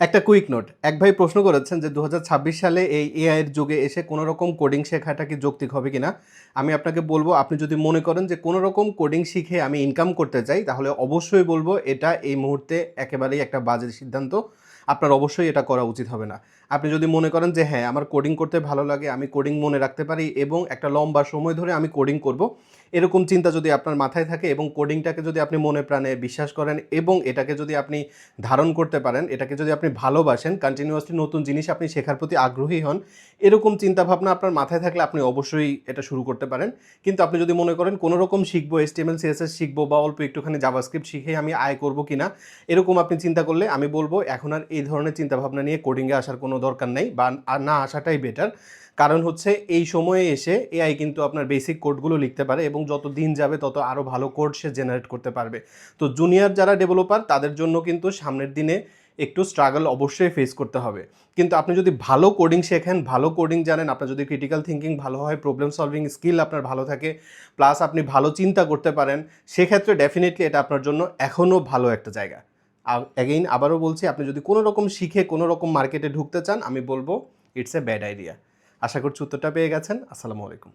একটা quick note. এক ভাই প্রশ্ন করেছেন যে দু হাজার ছাব্বিশ সালে এই এআই এর যুগে এসে কোনো রকম কোডিং শেখাটা কি যৌক্তিক হবে কিনা? আমি আপনাকে বলব, আপনি যদি মনে করেন যে কোনো রকম কোডিং শিখে আমি ইনকাম করতে চাই, তাহলে অবশ্যই বলব এটা এই মুহূর্তে একেবারেই একটা বাজে সিদ্ধান্ত। আপনার অবশ্যই এটা করা উচিত হবে না। আপনি যদি মনে করেন যে হ্যাঁ আমার কোডিং করতে ভালো লাগে, আমি কোডিং মনে রাখতে পারি এবং একটা লম্বা সময় ধরে আমি কোডিং করব এরকম চিন্তা যদি আপনার মাথায় থাকে এবং কোডিংটাকে যদি আপনি মনে প্রাণে বিশ্বাস করেন এবং এটাকে যদি আপনি ধারণ করতে পারেন, এটাকে যদি আপনি ভালোবাসেন কন্টিনিউয়াসলি নতুন জিনিস আপনি শেখার প্রতি আগ্রহী হন, এরকম চিন্তাভাবনা আপনার মাথায় থাকলে আপনি অবশ্যই এটা শুরু করতে পারেন। কিন্তু আপনি যদি মনে করেন কোনো রকম শিখব এসটিএমএল সিএসএস শিখব বা অল্প একটুখানি জাভাস্ক্রিপ্ট শিখে আমি আয় করব কি না এরকম আপনি চিন্তা করলে আমি বলব এখন আর এই ধরনের চিন্তাভাবনা নিয়ে কোডিংয়ে আসার কোনো দরকার নেই বা না আসাটাই বেটার কারণ হচ্ছে এই সময়ে এসে এআই কিন্তু আপনার বেসিক কোডগুলো লিখতে পারে এবং যত দিন যাবে তত আরও ভালো কোড সে জেনারেট করতে পারবে। তো জুনিয়র যারা ডেভেলপার তাদের জন্য কিন্তু সামনের দিনে একটু স্ট্রাগল অবশ্যই ফেস করতে হবে। কিন্তু আপনি যদি ভালো কোডিং শেখেন, ভালো কোডিং জানেন, আপনার যদি ক্রিটিক্যাল থিঙ্কিং ভালো হয় প্রবলেম সলভিং স্কিল আপনার ভালো থাকে প্লাস আপনি ভালো চিন্তা করতে পারেন, সেক্ষেত্রে ডেফিনেটলি এটা আপনার জন্য এখনও ভালো একটা জায়গা। অ্যাগেইন আবারও বলছি, আপনি যদি কোনো রকম শিখে, কোনো রকম মার্কেটে ঢুকতে চান, আমি বলব ইটস এ ব্যাড আইডিয়া আশা করছি উত্তরটা পেয়ে গেছেন। আসসালামু আলাইকুম।